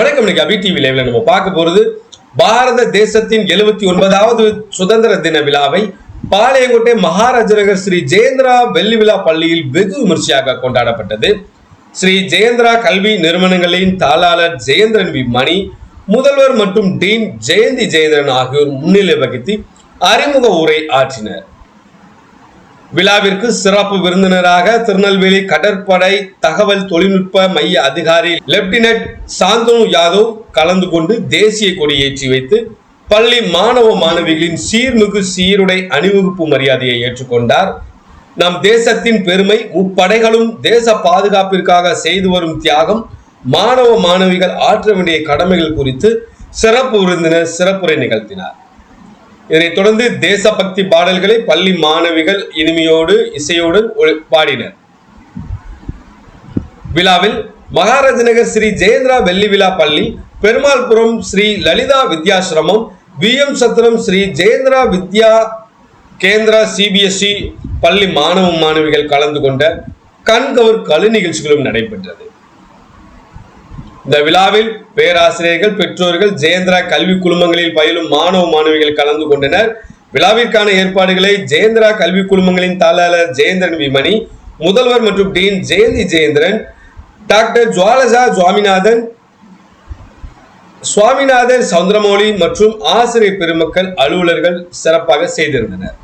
வணக்கம் இன்னைக்கு அபி டிவி லைவ்ல நம்ம பார்க்க போறது பாரத தேசத்தின் எழுபத்தி ஒன்பதாவது சுதந்திர தின விழாவை பாளையங்கோட்டை மகாராஜநகர் ஸ்ரீ ஜெயந்திரா வெள்ளி விழா பள்ளியில் வெகு விமர்சையாக கொண்டாடப்பட்டது. ஸ்ரீ ஜெயேந்திரா கல்வி நிறுவனங்களின் தாளாளர் ஜெயந்திரன் வி. மணி முதல்வர் மற்றும் டீன் ஜெயந்தி ஜெயந்திரன் ஆகியோர் முன்னிலை வகித்து அறிமுக உரை ஆற்றினர். விழாவிற்கு சிறப்பு விருந்தினராக திருநெல்வேலி கடற்படை தகவல் தொழில்நுட்ப மைய அதிகாரி லெப்டினன்ட் சாந்தனு யாதவ் கலந்து கொண்டு தேசிய கொடி ஏற்றி வைத்து பள்ளி மாணவ மாணவிகளின் சீர்மிகு சீருடை அணிவகுப்பு மரியாதையை ஏற்றுக்கொண்டார். நம் தேசத்தின் பெருமை முப்படைகளும் தேச பாதுகாப்பிற்காக செய்து வரும் தியாகம் மாணவ மாணவிகள் ஆற்ற வேண்டிய கடமைகள் குறித்து சிறப்பு விருந்தினர் சிறப்புரை நிகழ்த்தினார். இதனைத் தொடர்ந்து தேசபக்தி பாடல்களை பள்ளி மாணவிகள் இனிமையோடு இசையோடு பாடினர். விழாவில் மகாராஜ நகர் ஸ்ரீ ஜெயேந்திரா வெள்ளி விழா பள்ளி Perumalpuram Sri Lalitha Vidyashramam V M Chathiram Sri Jayendra Vidya Kendra CBSE பள்ளி மாணவ மாணவிகள் கலந்து கொண்ட கண்கவர் கலை நிகழ்ச்சிகளும் நடைபெற்றது. இந்த விழாவில் பேராசிரியர்கள் பெற்றோர்கள் ஜெயந்திரா கல்வி குழுமங்களில் பயிலும் மாணவ மாணவிகள் கலந்து கொண்டனர். விழாவிற்கான ஏற்பாடுகளை ஜெயந்திரா கல்வி குழுமங்களின் தாளர் ஜெயந்திரன் விமணி முதல்வர் மற்றும் டீன் ஜெயந்தி ஜெயேந்திரன் டாக்டர் ஜுவாலஜா சுவாமிநாதன் சுவாமிநாதன் சந்திரமௌலி மற்றும் ஆசிரியர் பெருமக்கள் அலுவலர்கள் சிறப்பாக செய்திருந்தனர்.